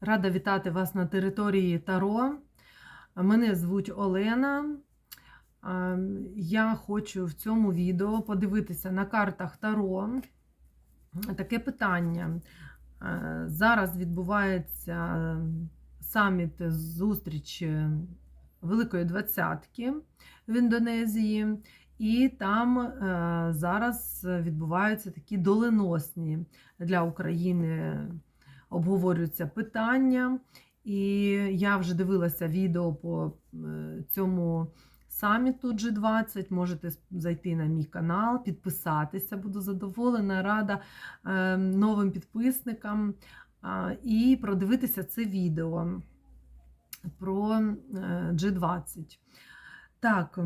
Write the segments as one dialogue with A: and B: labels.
A: Рада вітати вас на території Таро. Мене звуть Олена. Я хочу в цьому відео подивитися на картах Таро. Таке питання. Зараз відбувається саміт зустріч Великої Двадцятки в Індонезії. І там е, зараз відбуваються такі доленосні для України обговорюються питання. І я вже дивилася відео по е, цьому саміту G20. Можете зайти на мій канал, підписатися, буду задоволена, рада е, новим підписникам і продивитися це відео про е, G20. Так,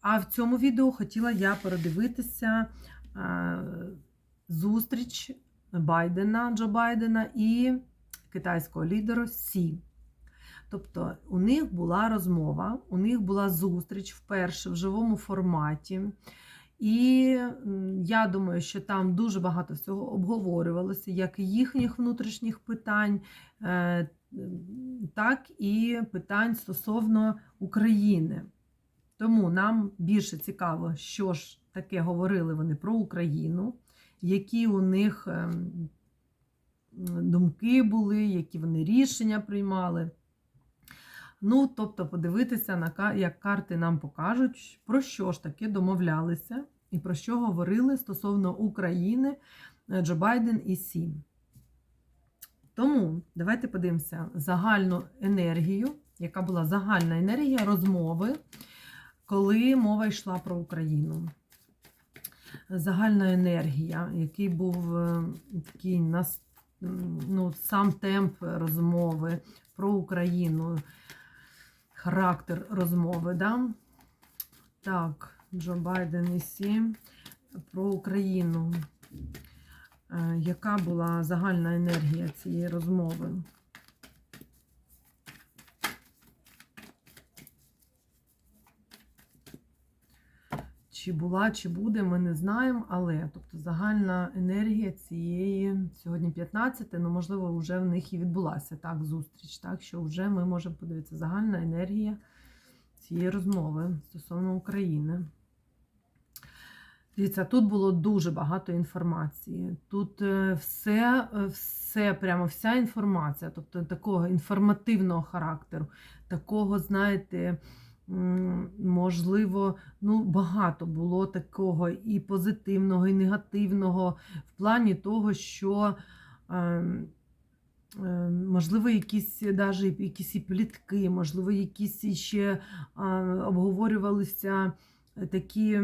A: а в цьому відео хотіла я передивитися зустріч Байдена, Джо Байдена і китайського лідера Сі. Тобто у них була розмова, у них була зустріч вперше в живому форматі. І я думаю, що там дуже багато всього обговорювалося, як їхніх внутрішніх питань, е, так і питань стосовно України. Тому нам більше цікаво, що ж таке говорили вони про Україну, які у них ем, думки були, які вони рішення приймали. Ну, тобто, подивитися, на як карти нам покажуть, про що ж таки домовлялися і про що говорили стосовно України е, Джо Байден і Сі. Тому давайте подивимося загальну енергію, яка була загальна енергія розмови, коли мова йшла про Україну. Загальна енергія, який був е, такий нас, ну, сам темп розмови про Україну, характер розмови. Да? Так, Джо Байден і Сі про Україну. Е, Яка була загальна енергія цієї розмови? Чи була, чи буде, ми не знаємо, але тобто загальна енергія цієї сьогодні 15, ну можливо, вже в них і відбулася так зустріч, так що вже ми можемо подивитися загальна енергія цієї розмови стосовно України. Дивіться, тут було дуже багато інформації. Тут е, все, е, все, прямо вся інформація, тобто такого інформативного характеру, такого, знаєте, можливо, ну, багато було такого і позитивного, і негативного в плані того, що. ем, е, Можливо, якісь даже якісь і плітки, можливо, якісь іще а, обговорювалися такі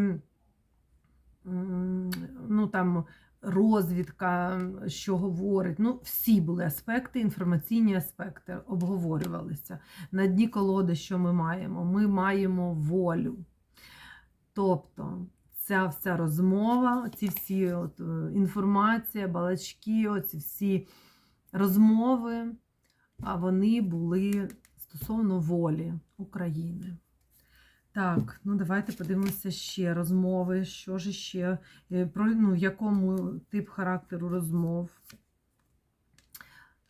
A: ну, там, розвідка, що говорить. Ну, всі були аспекти, інформаційні аспекти обговорювалися. На дні колоди, що ми маємо? Ми маємо волю. Тобто, ця вся розмова, ці всі от, е, інформація, балачки, оці всі розмови, а вони були стосовно волі України. Так, ну давайте подивимося ще розмови. Що ж ще, е, про ну, якому тип характеру розмов,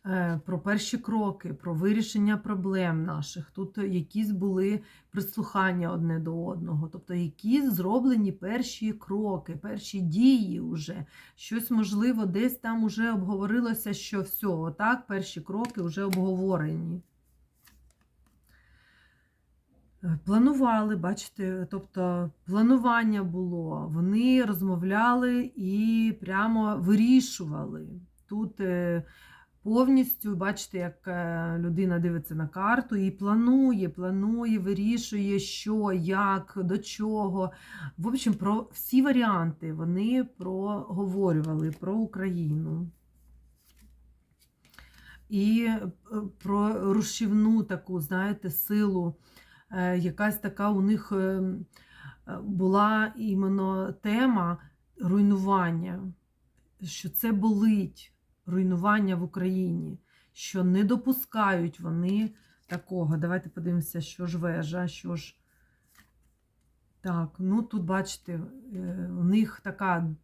A: Е, про перші кроки, про вирішення проблем наших. Тут якісь були прислухання одне до одного, тобто які зроблені перші кроки, перші дії вже. Щось можливо, десь там вже обговорилося, що все, отак, перші кроки вже обговорені. Е, Планували, бачите, тобто планування було, вони розмовляли і прямо вирішували. Тут е, повністю, бачите, як е, людина дивиться на карту і планує, планує, вирішує, що, як, до чого. В общем, про всі варіанти вони проговорювали про Україну. І про рушівну таку, знаєте, силу якась така у них е, е, була іменно тема руйнування, що це болить руйнування в Україні, що не допускають вони такого. Давайте подивимося, що ж вежа, що ж. Так, ну тут, бачите, е, у них така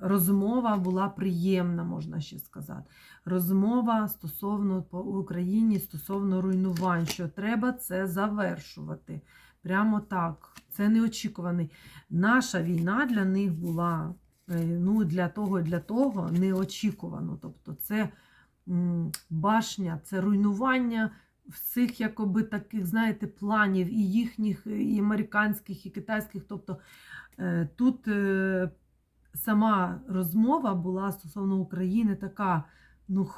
A: розмова була приємна, можна ще сказати. Розмова стосовно по Україні стосовно руйнувань, що треба це завершувати. Прямо так. Це неочікуваний. Наша війна для них була е, ну, для того і для того неочікувано. Тобто, це башня, це руйнування всіх якоби таких, знаєте, планів і їхніх, і американських, і китайських. Тобто е, тут е, сама розмова була стосовно України така, ну,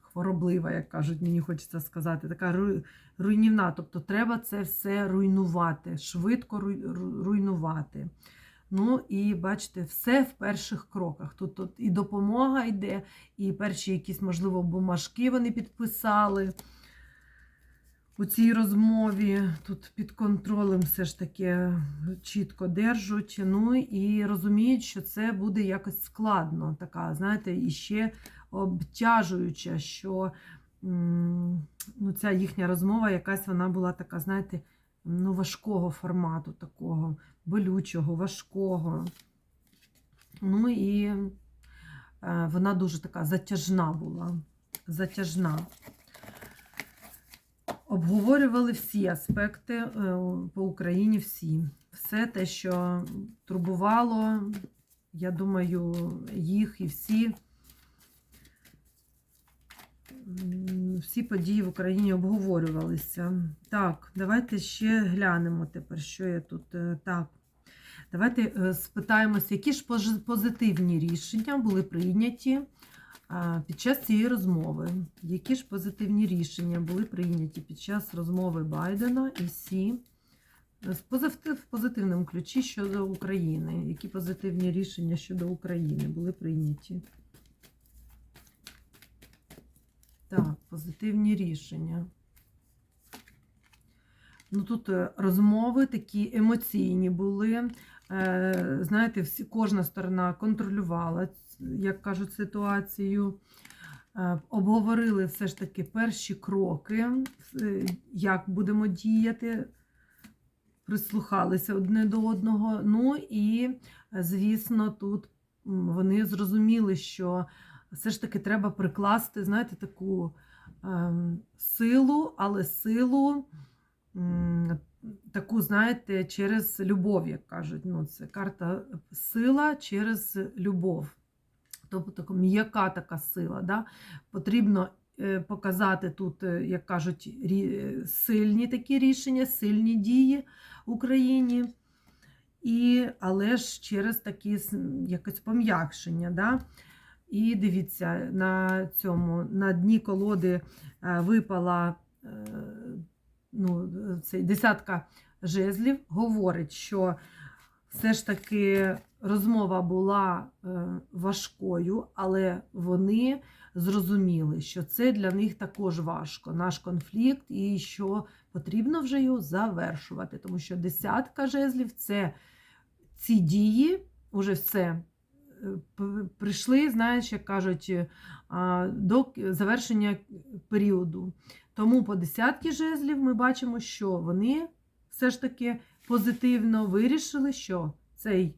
A: хвороблива, як кажуть, мені хочеться сказати, така руйнівна. Тобто треба це все руйнувати, швидко руйнувати. Ну і бачите, все в перших кроках. Тут, тут і допомога йде, і перші якісь, можливо, бумажки вони підписали у цій розмові. Тут під контролем все ж таки чітко держуть. Ну і розуміють, що це буде якось складно. Така, знаєте, і ще обтяжуюча, що ну, ця їхня розмова якась вона була така, знаєте, ну, важкого формату, такого болючого, важкого. Ну і е, вона дуже така затяжна була. Затяжна. Обговорювали всі аспекти е, по Україні, всі. Все те, що турбувало, я думаю, їх і всі. Всі події в Україні обговорювалися. Так, давайте ще глянемо тепер, що я тут. е, Так, давайте е, спитаємося, які ж позитивні рішення були прийняті під час цієї розмови. Які ж позитивні рішення були прийняті під час розмови Байдена і Сі е, в позитивному ключі щодо України? Які позитивні рішення щодо України були прийняті? Так, позитивні рішення. Ну, тут е, розмови такі емоційні були. Е, Знаєте, всі, кожна сторона контролювала, як кажуть, ситуацію. Е, Обговорили все ж таки перші кроки, е, як будемо діяти, прислухалися одне до одного. Ну і, звісно, тут вони зрозуміли, що все ж таки треба прикласти, знаєте, таку ем, силу, але силу таку, знаєте, через любов, як кажуть. Ну, це карта сила через любов. Тобто м'яка така сила. Да? Потрібно е, показати тут, е, як кажуть, сильні такі рішення, сильні дії в Україні. І, але ж через такі якесь пом'якшення. Да? І дивіться, на цьому на дні колоди е, випала е, ну, цей десятка жезлів, говорить, що все ж таки розмова була е, важкою, але вони зрозуміли, що це для них також важко, наш конфлікт, і що потрібно вже його завершувати. Тому що десятка жезлів це ці дії, уже все. е, Прийшли, знаєш, як кажуть, е, до завершення періоду. Тому по десятки жезлів ми бачимо, що вони все ж таки позитивно вирішили, що цей,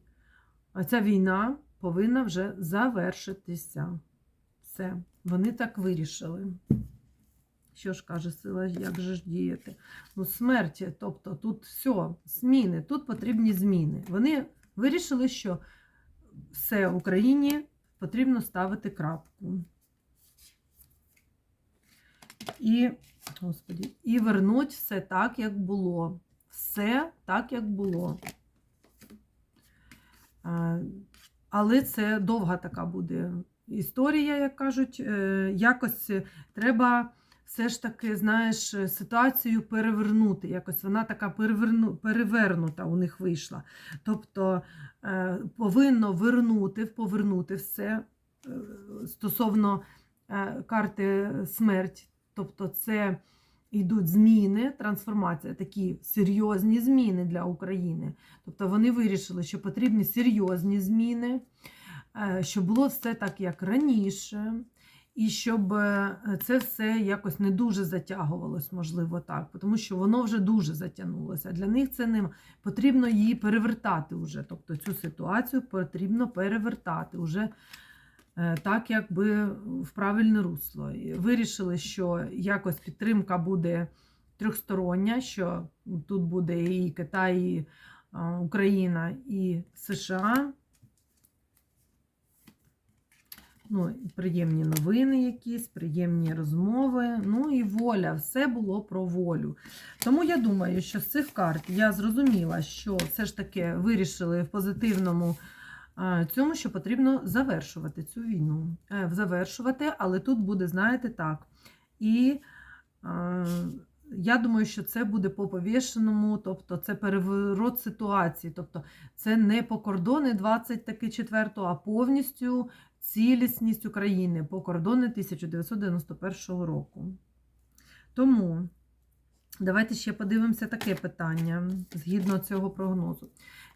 A: ця війна повинна вже завершитися. Все, вони так вирішили. Що ж каже сила, як же ж діяти? Ну, смерті, тобто тут все, зміни, тут потрібні зміни. Вони вирішили, що все Україні потрібно ставити крапку. І, господі, і вернуть все так, як було. Все так, як було. Але це довга така буде історія, як кажуть. Е, Якось треба все ж таки, знаєш, ситуацію перевернути. Якось вона така переверну, перевернута у них вийшла. Тобто е, повинно вернути, повернути все е, стосовно карти смерть. Тобто, це йдуть зміни, трансформація, такі серйозні зміни для України. Тобто вони вирішили, що потрібні серйозні зміни, е, щоб було все так, як раніше. і щоб е, це все якось не дуже затягувалось, можливо, так, тому що воно вже дуже затягнулося. Для них це не потрібно її перевертати вже. Тобто цю ситуацію потрібно перевертати вже е, так, якби в правильне русло. Вирішили, що якось підтримка буде трьохстороння, що тут буде і Китай, і е, Україна, і США. Ну, приємні новини якісь, приємні розмови. Ну і воля. Все було про волю. Тому я думаю, що з цих карт я зрозуміла, що все ж таки вирішили в позитивному цьому, що потрібно завершувати цю війну. Е, Завершувати, але тут буде, знаєте, так. І е, я думаю, що це буде по повішеному, тобто це переворот ситуації. Тобто це не по кордони 24 го а повністю цілісність України по кордони 1991 року. Тому давайте ще подивимося таке питання згідно цього прогнозу.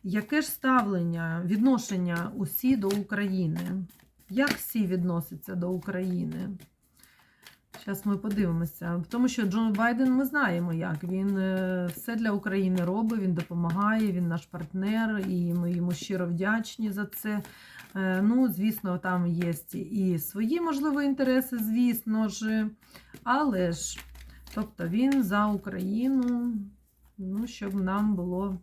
A: Яке ж ставлення, відношення усі до України? Як всі відносяться до України? Зараз ми подивимося. Тому що Джон Байден ми знаємо, як він е, все для України робить, він допомагає, він наш партнер, і ми йому щиро вдячні за це. Е, Ну, звісно, там є і свої, можливо, інтереси, звісно ж. Але ж, тобто він за Україну, ну, щоб нам було,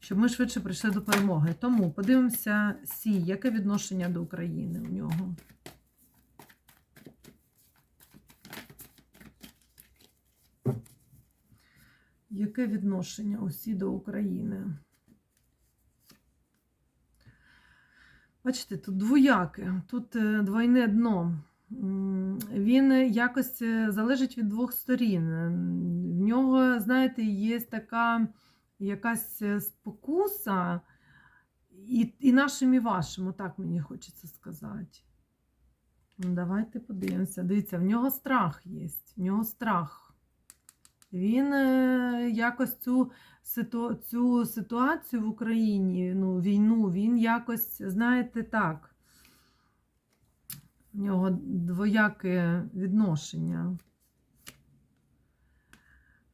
A: щоб ми швидше прийшли до перемоги. Тому подивимося, Сі, яке відношення до України у нього. Яке відношення усі до України? Бачите, тут двояке, тут е, двойне дно. Він якось е, залежить від двох сторін. В нього, знаєте, є така якась е, спокуса, і, і нашим, і вашим, отак мені хочеться сказати. Ну, Давайте подивимося. Дивіться, в нього страх є, в нього страх. Він е, якось цю, цю ситуацію в Україні, ну, війну, він якось, знаєте, так, в нього двояке відношення.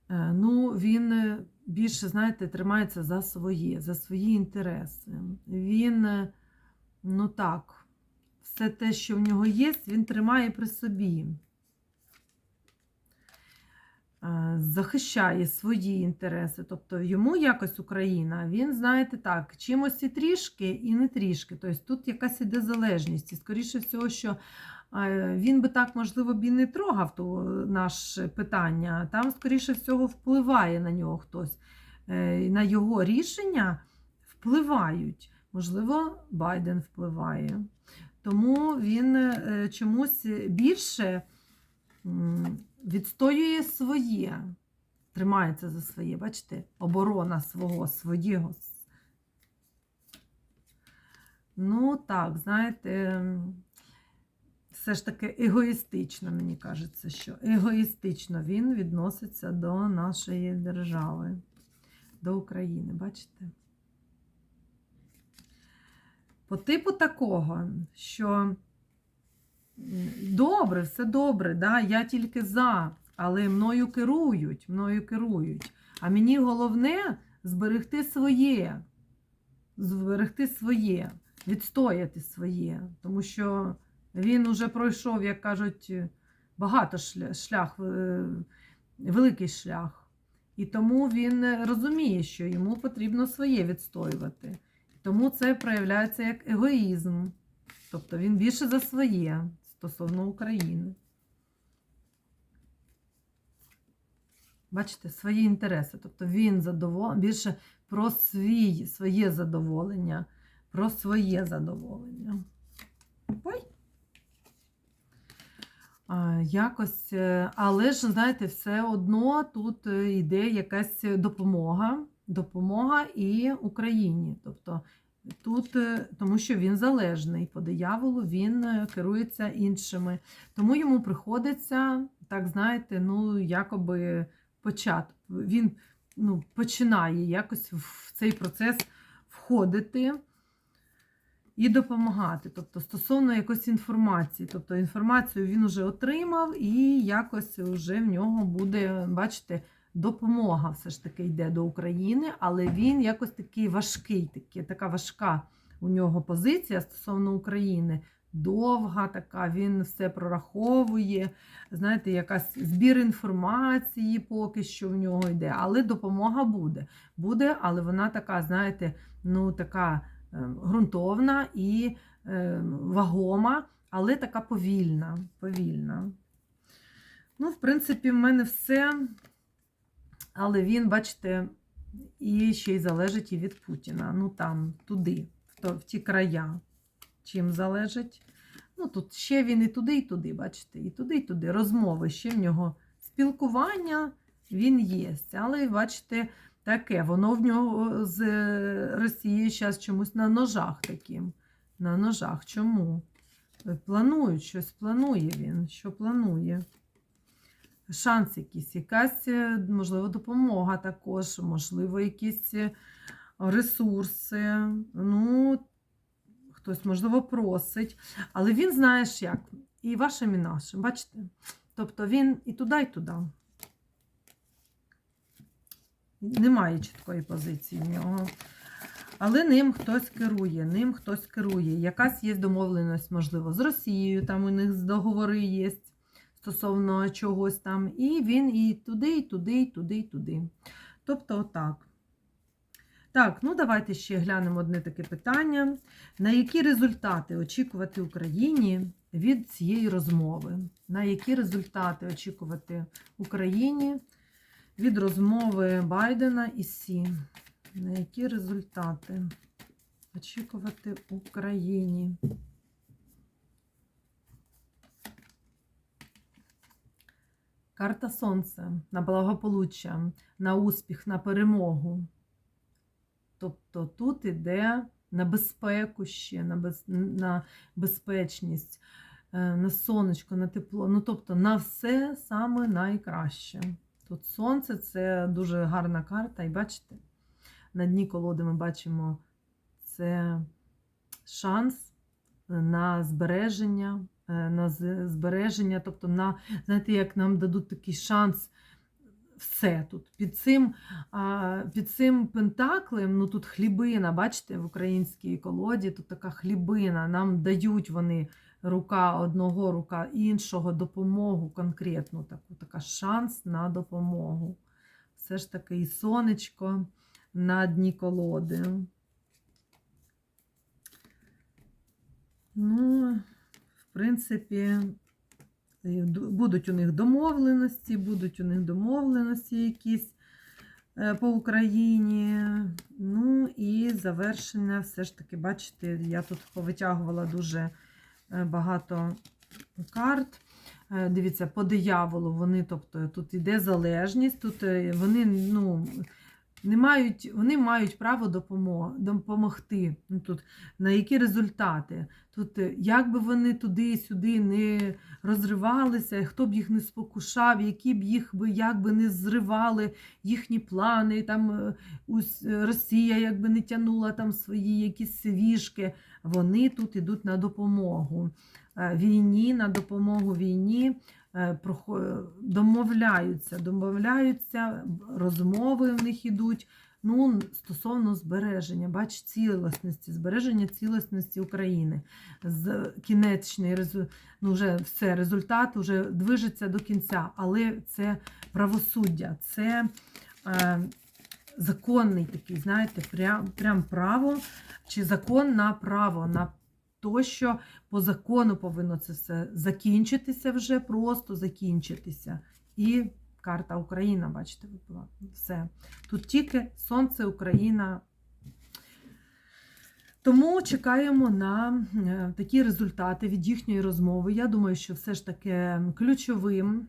A: Е, Ну, він більше, знаєте, тримається за своє, за свої інтереси. Він, е, ну так, все те, що в нього є, він тримає при собі. Е, захищає свої інтереси. Тобто йому якось Україна, він, знаєте, так, чимось і трішки, і не трішки. Тобто тут якась іде залежність. І скоріше всього, що він би так, можливо, б і не трогав то наше питання. Там, скоріше всього, впливає на нього хтось. Е, На його рішення впливають. Можливо, Байден впливає. Тому він чомусь більше відстоює своє, тримається за своє, бачите, оборона свого, своєго. Ну, так, знаєте, все ж таки егоїстично, мені кажеться, що егоїстично він відноситься до нашої держави, до України, бачите? По типу такого, що Добре, все добре, да, я тільки за, але мною керують, мною керують. А мені головне зберегти своє, зберегти своє, відстояти своє. Тому що він уже пройшов, як кажуть, багато шлях, е, великий шлях. І тому він розуміє, що йому потрібно своє відстоювати. Тому це проявляється як егоїзм. Тобто він більше за своє стосовно України. Бачите, свої інтереси. Тобто він задовол... більше про свій, своє задоволення, про своє задоволення. Ой. Якось, е, але ж, знаєте, все одно тут е, йде якась допомога, допомога і Україні. Тобто Тут, е, тому що він залежний по дияволу, він керується іншими. Тому йому приходиться, так знаєте, ну, якоби почати. Він ну, починає якось в цей процес входити. І допомагати. Тобто, стосовно якоїсь інформації. Тобто інформацію він вже отримав, і якось вже в нього буде, бачите, допомога все ж таки йде до України, але він якось такий важкий, такий, така важка у нього позиція стосовно України. Довга така, він все прораховує. Знаєте, якась збір інформації поки що в нього йде, але допомога буде. Буде, але вона така, знаєте, ну така ґрунтовна і е, вагома, але така повільна. повільна. Ну, в принципі, в мене все. Але він, бачите, і ще й залежить і від Путіна. Ну там, туди, в, то, в ті края. Чим залежить? Ну, тут ще він і туди, і туди, бачите, і туди, і туди. Розмови ще в нього спілкування він є. Але, бачите, таке, воно в нього з Росією зараз чомусь на ножах таким. На ножах. Чому? Планують, щось планує він. Що планує? Шанс якийсь, якась, е, можливо, допомога також, можливо, якісь е, ресурси. Ну, хтось, можливо, просить. Але він, знаєш як, і вашим, і нашим. Бачите? Тобто він і туди, і туди. Немає чіткої позиції в нього. Але ним хтось керує, ним хтось керує. Якась є домовленість, можливо, з Росією, там у них договори є стосовно чогось там. І він і туди, і туди, і туди, і туди. Тобто, отак. Так, ну давайте ще глянемо одне таке питання. На які результати очікувати Україні від цієї розмови? На які результати очікувати Україні від розмови Байдена і Сі? На які результати очікувати Україні? Карта Сонця на благополуччя, на успіх, на перемогу. Тобто тут іде на безпеку ще, на без, на безпечність, е, на сонечко, на тепло. Ну, тобто на все саме найкраще. Тут сонце це дуже гарна карта, і бачите, на дні колоди ми бачимо це шанс на збереження, е, на збереження, тобто на, знаєте, як нам дадуть такий шанс все тут. Під цим під цим пентаклем, ну тут хлібина, бачите, в українській колоді тут така хлібина. Нам дають вони рука одного, рука іншого, допомогу конкретну, таку, така шанс на допомогу. Все ж таки і сонечко на дні колоди. Ну, в принципі, Будуть у них домовленості, будуть у них домовленості якісь е, по Україні. Ну і завершення, все ж таки, бачите, я тут повитягувала дуже багато карт. Е, дивіться, по дияволу вони, тобто тут іде залежність, тут вони, ну не мають, вони мають право допомогти. Ну, тут, На які результати? Тут, е, Як би вони туди-сюди не розривалися, хто б їх не спокушав, які б їх би як би не зривали їхні плани, там е, Росія якби не тянула там свої якісь свіжки, вони тут йдуть на допомогу. Е, війні, на допомогу війні. Е, домовляються, домовляються, розмови в них йдуть. Ну, стосовно збереження, бач, цілісності, збереження цілісності України. З кінечний ну, вже все, результат вже движеться до кінця, але це правосуддя, це е, законний такий, знаєте, прям, прям право чи закон на право, на то, що по закону повинно це все закінчитися вже, просто закінчитися. І карта Україна, бачите, випила. Все. Тут тільки Сонце, Україна. Тому чекаємо на е, такі результати від їхньої розмови. Я думаю, що все ж таки ключовим,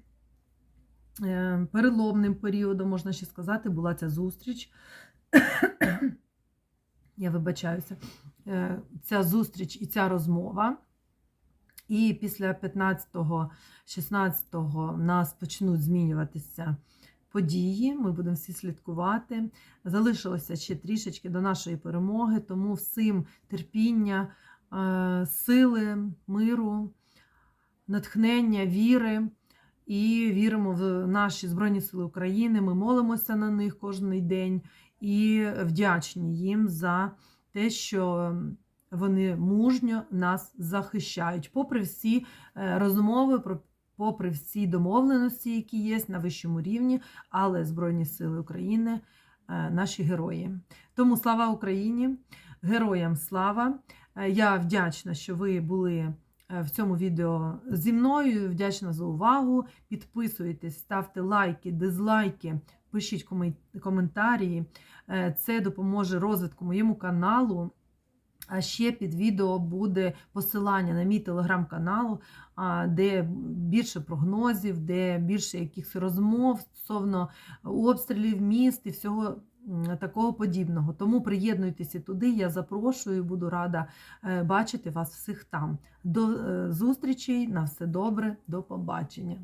A: е, переломним періодом, можна ще сказати, була ця зустріч. Я вибачаюся. Е, ця зустріч і ця розмова. І після 15-16 нас почнуть змінюватися події. Ми будемо всі слідкувати. Залишилося ще трішечки до нашої перемоги, тому всім терпіння, е, сили, миру, натхнення, віри. І віримо в наші Збройні Сили України. Ми молимося на них кожен день і вдячні їм за те, що вони мужньо нас захищають, попри всі е, розмови, попри всі домовленості, які є на вищому рівні, але Збройні Сили України е, наші герої. Тому слава Україні! Героям слава! Е, Я вдячна, що ви були в цьому відео зі мною. Вдячна за увагу. Підписуйтесь, ставте лайки, дизлайки, пишіть комен- коментарі. Е, Це допоможе розвитку моєму каналу. А ще під відео буде посилання на мій телеграм-канал, де більше прогнозів, де більше якихось розмов стосовно обстрілів міст і всього такого подібного. Тому приєднуйтеся туди. Я запрошую, буду рада е, бачити вас всіх там. До е, зустрічей, на все добре, до побачення.